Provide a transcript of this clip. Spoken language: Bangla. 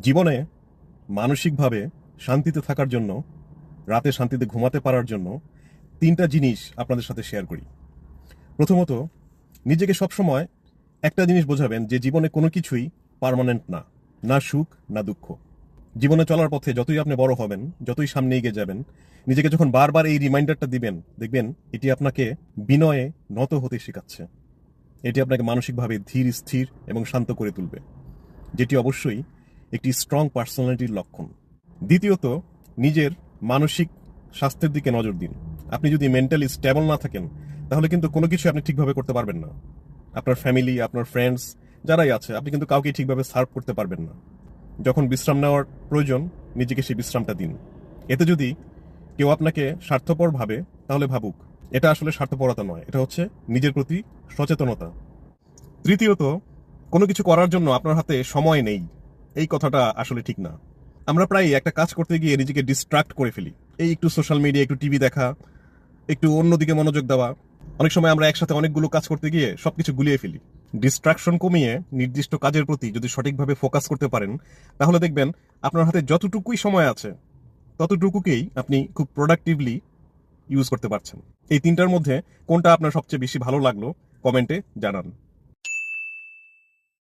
জীবনে মানসিকভাবে শান্তিতে থাকার জন্য, রাতে শান্তিতে ঘুমাতে পারার জন্য তিনটা জিনিস আপনাদের সাথে শেয়ার করি। প্রথমত, নিজেকে সবসময় একটা জিনিস বোঝাবেন যে জীবনে কোনো কিছুই পার্মানেন্ট না না সুখ, না দুঃখ। জীবনে চলার পথে যতই আপনি বড় হবেন, যতই সামনে এগিয়ে যাবেন, নিজেকে যখন বারবার এই রিমাইন্ডারটা দিবেন, দেখবেন এটি আপনাকে বিনয়ে নত হতে শেখাচ্ছে। এটি আপনাকে মানসিকভাবে ধীর, স্থির এবং শান্ত করে তুলবে, যেটি অবশ্যই একটি স্ট্রং পার্সোনালিটির লক্ষণ। দ্বিতীয়ত, নিজের মানসিক স্বাস্থ্যের দিকে নজর দিন। আপনি যদি মেন্টালি স্টেবল না থাকেন, তাহলে কিন্তু কোনো কিছু আপনি ঠিকভাবে করতে পারবেন না। আপনার ফ্যামিলি আপনার ফ্রেন্ডস যারাই আছে, আপনি কিন্তু কাউকে ঠিকভাবে সার্ভ করতে পারবেন না। যখন বিশ্রাম নেওয়ার প্রয়োজন, নিজেকে সেই বিশ্রামটা দিন। এতে যদি কেউ আপনাকে স্বার্থপর ভাবে তাহলে ভাবুক, এটা আসলে স্বার্থপরতা নয়, এটা হচ্ছে নিজের প্রতি সচেতনতা। তৃতীয়ত, কোনো কিছু করার জন্য আপনার হাতে সময় নেই। এই কথাটা আসলে ঠিক না। আমরা প্রায় একটা কাজ করতে গিয়ে নিজেকে ডিস্ট্রাক্ট করে ফেলি। এই একটু সোশ্যাল মিডিয়া একটু টিভি দেখা, একটু অন্যদিকে মনোযোগ দেওয়া। অনেক সময় আমরা একসাথে অনেকগুলো কাজ করতে গিয়ে সবকিছু গুলিয়ে ফেলি। ডিস্ট্রাকশন কমিয়ে নির্দিষ্ট কাজের প্রতি যদি সঠিকভাবে ফোকাস করতে পারেন, তাহলে দেখবেন আপনার হাতে যতটুকুই সময় আছে, ততটুকুকেই আপনি খুব প্রোডাক্টিভলি ইউজ করতে পারছেন। এই তিনটার মধ্যে কোনটা আপনার সবচেয়ে বেশি ভালো লাগল কমেন্টে জানান।